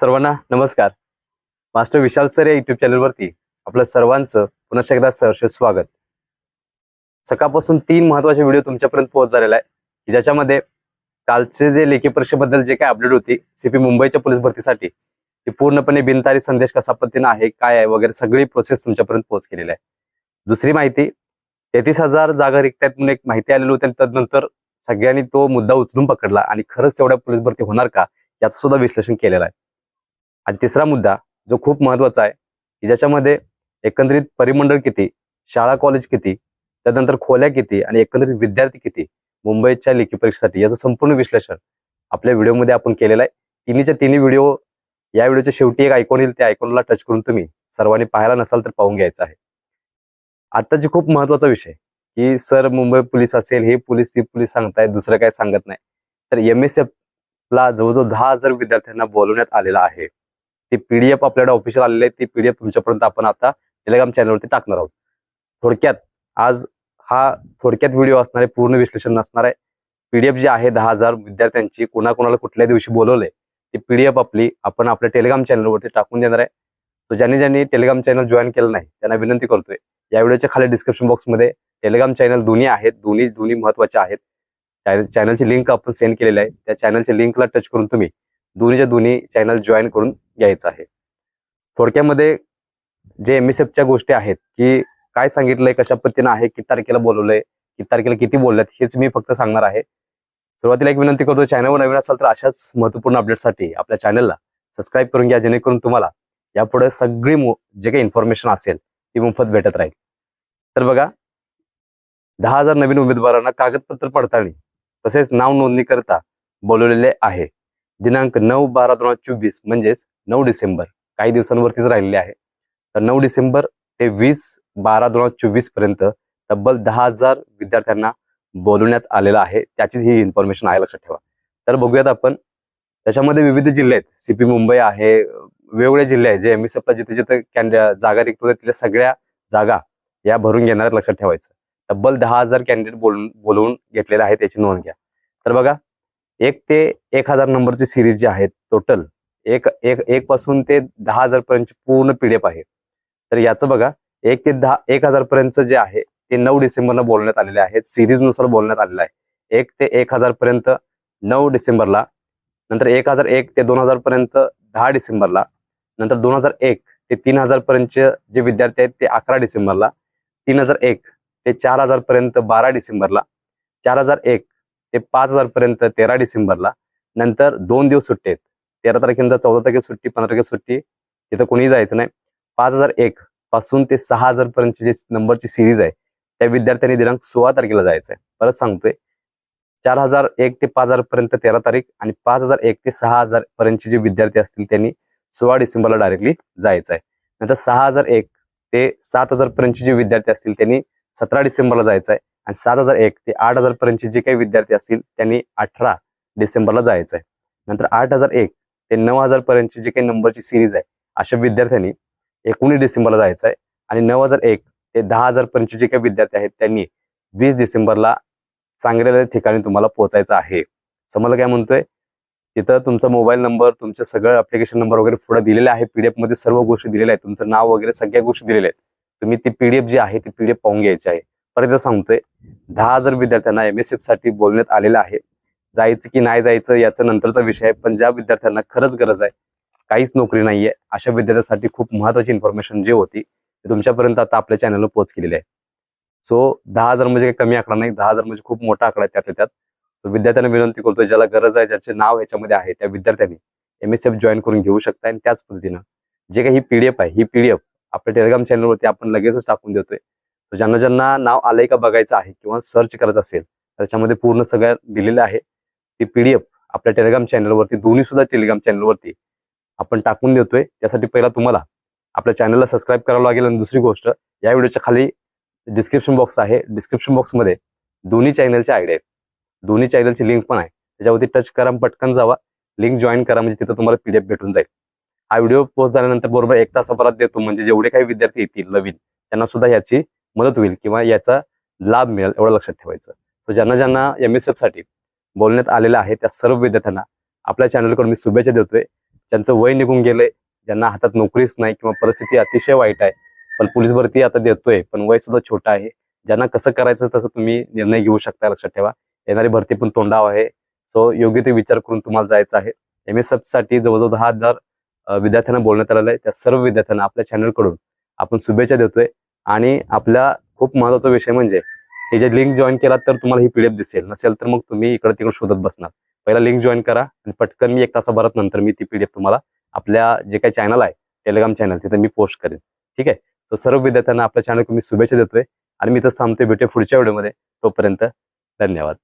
सर्वांना नमस्कार. Master Vishal sir या युट्यूब चॅनलवरती आपलं सर्वांचं पुन्हा एकदा सहर्ष स्वागत. सकाळपासून तीन महत्त्वाचे व्हिडिओ तुमच्यापर्यंत पोहोच झालेला आहे. की ज्याच्यामध्ये कालचे जे लेखी परीक्षेबद्दल जे काय अपडेट होती सीपी मुंबईच्या पोलीस भरतीसाठी ती पूर्णपणे बिनतारी संदेश कसा पद्धतीनं आहे काय आहे वगैरे सगळी प्रोसेस तुमच्यापर्यंत पोहोच केलेली आहे. दुसरी माहिती तेहतीस हजार जागा रिक्त आहेत म्हणून एक माहिती आलेली होती आणि तदनंतर सगळ्यांनी तो मुद्दा उचलून पकडला आणि खरंच तेवढ्या पोलीस भरती होणार का याचं सुद्धा विश्लेषण केलेलं आहे. आणि तिसरा मुद्दा जो खूप महत्त्वाचा आहे की ज्याच्यामध्ये एकंदरीत परिमंडळ किती शाळा कॉलेज किती त्यानंतर खोल्या किती आणि एकंदरीत विद्यार्थी किती मुंबईच्या लेखी परीक्षेसाठी याचं संपूर्ण विश्लेषण आपल्या व्हिडिओमध्ये आपण केलेलं आहे. तिन्हीच्या तिन्ही व्हिडिओ या व्हिडिओच्या शेवटी एक आयकॉन येईल त्या आयकॉनला टच करून तुम्ही सर्वांनी पाहायला नसाल तर पाहून घ्यायचं आहे. आताची खूप महत्त्वाचा विषय की सर मुंबई पोलीस असेल हे पोलीस ती पोलीस सांगतायत दुसरं काय सांगत नाही. तर एम एस एफ ला जवळजवळ दहा हजार विद्यार्थ्यांना बोलवण्यात आलेला आहे. ती पीडीएफ आपल्याकडे ऑफिशियल आलेली आहे. ती पीडीएफ तुमच्यापर्यंत आपण आता टेलिग्राम चॅनलवरती टाकणार आहोत. थोडक्यात आज हा थोडक्यात व्हिडिओ असणार आहे. पूर्ण विश्लेषण नसणार आहे. पीडीएफ जी आहे दहा हजार विद्यार्थ्यांची कोणाकोणाला कुठल्या दिवशी बोलवले ती पीडीएफ आपली आपण आपल्या टेलिग्राम चॅनलवरती टाकून देणार आहे. तो ज्यांनी ज्यांनी टेलिग्राम चॅनल जॉईन केलं नाही त्यांना विनंती करतोय या व्हिडिओच्या खाली डिस्क्रिप्शन बॉक्समध्ये टेलिग्राम चॅनल दोन्ही आहेत. दोन्ही दोन्ही महत्त्वाचे आहेत. चॅनलची लिंक आपण सेंड केलेली आहे. त्या चॅनलच्या लिंकला टच करून तुम्ही दोन्हीच्या दोन्ही चॅनल जॉईन करून घ्यायचं आहे. थोडक्यामध्ये जे एम एस एफच्या गोष्टी आहेत की काय सांगितलंय कशा पद्धतीनं आहे किती तारखेला बोलवलंय किती तारखेला किती बोलल्यात हेच मी फक्त सांगणार आहे. सुरुवातीला एक विनंती करतो चॅनलवर नवीन असाल तर अशाच महत्त्वपूर्ण अपडेटसाठी आपल्या चॅनलला सबस्क्राईब करून घ्या जेणेकरून तुम्हाला यापुढे सगळी जे काही इन्फॉर्मेशन असेल ती मोफत भेटत राहील. तर बघा दहा हजार नवीन उमेदवारांना कागदपत्र पडताळणी तसेच नाव नोंदणी करता बोलवलेले आहे. दिनांक नऊ बारा दोन हजार चोवीस म्हणजेच नऊ डिसेंबर काही दिवसांवरतीच राहिलेले आहे. तर नऊ डिसेंबर ते वीस बारा दोन हजार चोवीसपर्यंत तब्बल दहा हजार विद्यार्थ्यांना बोलवण्यात आलेलं आहे. त्याचीच ही इन्फॉर्मेशन आहे लक्षात ठेवा. तर बघूयात आपण त्याच्यामध्ये विविध जिल्हे आहेत. सीपी मुंबई आहे वेगवेगळे जिल्हे आहेत. जे एम एस एफला जिथे जिथे कॅन्डि- जागा रिक्त होत्या तिथल्या सगळ्या जागा या भरून घेणार लक्षात ठेवायचं. तब्बल दहा हजार कॅन्डिडेट बोलून बोलवून घेतलेले आहेत त्याची नोंद घ्या. तर बघा एक ते एक हजार नंबरची सिरीज जी आहे टोटल एक एक एक पासून ते दहा हजार पर्यंत पूर्ण पीडीएफ आहे. तर याचं बघा एक ते दहा एक हजार पर्यंत जे आहे ते नऊ डिसेंबरला बोलण्यात आलेले आहेत. सिरीजनुसार बोलण्यात आलेलं आहे. एक ते एक हजार पर्यंत नऊ डिसेंबरला नंतर एक हजार एक ते दोन हजार पर्यंत दहा डिसेंबरला नंतर दोन हजार एक ते तीन हजार पर्यंतचे जे विद्यार्थी आहेत ते अकरा डिसेंबरला तीन हजार एक ते चार हजार पर्यंत बारा डिसेंबरला चार हजार एक ते पाच हजार पर्यंत तेरा डिसेंबरला नंतर दोन दिवस सुट्टी आहेत. तेरा तारखेनंतर चौदा तारखे सुट्टी पंधरा तारखे सुट्टी. तिथं कोणीही जायचं नाही. पाच हजार एक पासून ते सहा हजार पर्यंतची जे नंबरची सिरीज आहे त्या विद्यार्थ्यांनी दिनांक सोळा तारखेला जायचं आहे परत सांगतोय चार हजार एक ते पाच हजार पर्यंत तेरा तारीख आणि पाच हजार एक ते सहा हजार पर्यंतचे जे विद्यार्थी असतील त्यांनी सोळा डिसेंबरला डायरेक्टली जायचं आहे नंतर सहा हजार एक ते सात हजार पर्यंतचे जे विद्यार्थी असतील त्यांनी सतरा डिसेंबरला जायचं आहे आणि सात हजार एक ते आठ हजार पर्यंतचे जे काही विद्यार्थी असतील त्यांनी अठरा डिसेंबरला जायचं आहे नंतर आठ हजार एक ते नऊ हजार पर्यंतची जे काही नंबरची सिरीज आहे अशा विद्यार्थ्यांनी एकोणीस डिसेंबरला जायचं आहे आणि नऊ हजार एक ते दहा हजार पर्यंतचे जे काही विद्यार्थी आहेत त्यांनी वीस डिसेंबरला सांगलेल्या ठिकाणी तुम्हाला पोहोचायचं आहे. समजलं काय म्हणतोय? तिथं तुमचा मोबाईल नंबर तुमचं सगळं ऍप्लिकेशन नंबर वगैरे पुढे दिलेले आहे पीडीएफमध्ये सर्व गोष्टी दिलेल्या आहेत तुमचं नाव वगैरे सगळ्या गोष्टी दिलेल्या आहेत. तुम्ही ती पीडीएफ जी आहे ती पीडीएफ पाहून घ्यायची आहे. परत सांगतोय दहा हजार विद्यार्थ्यांना एम एससाठी बोलण्यात आलेलं आहे. जायचं की नाही जायचं याचा नंतरचा विषय आहे पण ज्या विद्यार्थ्यांना खरंच गरज आहे काहीच नोकरी नाहीये अशा विद्यार्थ्यांसाठी खूप महत्वाची इन्फॉर्मेशन जी होती ते तुमच्यापर्यंत आता आपल्या चॅनलवर पोच केलेली आहे. सो दहा हजार म्हणजे काही कमी आकडा नाही दहा हजार म्हणजे खूप मोठा आकडा आहे त्यातल्या त्यात. सो विद्यार्थ्यांना विनंती करतो ज्याला गरज आहे ज्याचे नाव याच्यामध्ये आहे त्या विद्यार्थ्यांनी एम एस एफ जॉईन करून घेऊ शकता आणि त्याच पद्धतीनं जे काही ही पीडीएफ आहे ही पीडीएफ आपल्या टेलिग्राम चॅनलवरती आपण लगेचच टाकून देतोय. ज्यांना ज्यांना नाव आलंय का बघायचं आहे किंवा सर्च करायचं असेल त्याच्यामध्ये पूर्ण सगळ्या दिलेलं आहे. ती पीडीएफ आपल्या टेलिग्राम चॅनलवरती दोन्ही सुद्धा टेलिग्राम चॅनलवरती आपण टाकून देतोय. त्यासाठी पहिला तुम्हाला आपल्या चॅनलला सबस्क्राईब करावं लागेल. आणि दुसरी गोष्ट या व्हिडिओच्या खाली डिस्क्रिप्शन बॉक्स आहे. डिस्क्रिप्शन बॉक्समध्ये दोन्ही चॅनलचे आयडिया आहेत. दोन्ही चॅनलची लिंक पण आहे. त्याच्यावरती टच करा पटकन जावा. लिंक जॉईन करा म्हणजे तिथं तुम्हाला पीडीएफ भेटून जाईल. हा व्हिडिओ पोस्ट झाल्यानंतर बरोबर एक तासाभरात देतो. म्हणजे जेवढे काही विद्यार्थी येतील नवीन त्यांना सुद्धा याची मदत होईल किंवा याचा लाभ मिळेल एवढं लक्षात ठेवायचं. सो ज्यांना ज्यांना एम एस एफसाठी बोलण्यात आलेलं आहे त्या सर्व विद्यार्थ्यांना. आपल्या चॅनलकडून मी शुभेच्छा देतोय. ज्यांचं वय निघून गेलंय ज्यांना हातात नोकरीच नाही किंवा परिस्थिती अतिशय वाईट आहे पण पोलीस भरती आता देतोय पण वय सुद्धा छोटा आहे. ज्यांना कसं करायचं तसं तुम्ही निर्णय घेऊ शकता लक्षात ठेवा. येणारी भरती पण तोंडाव आहे. सो योग्य ते विचार करून तुम्हाला जायचं आहे. एम एससाठी जवळजवळ दहा हजार विद्यार्थ्यांना बोलण्यात आलेलं आहे. त्या सर्व विद्यार्थ्यांना आपल्या चॅनलकडून आपण शुभेच्छा देतोय. आणि आपला खूप महत्त्वाचा विषय म्हणजे हे जे लिंक जॉईन केला तर तुम्हाला ही पीडीएफ दिसेल. नसेल तर मग तुम्ही इकडे तिकडे शोधत बसणार. पहिला लिंक जॉईन करा आणि पटकन मी एक तासाभरात नंतर मी ती पीडीएफ तुम्हाला आपल्या जे काही चॅनल आहे टेलिग्राम चॅनल तिथे मी पोस्ट करेन. ठीक आहे? सो सर्व विद्यार्थ्यांना आपल्या चॅनलकडून मी शुभेच्छा देतोय आणि मी तर थांबतोय भेटूया पुढच्या व्हिडिओमध्ये तोपर्यंत धन्यवाद.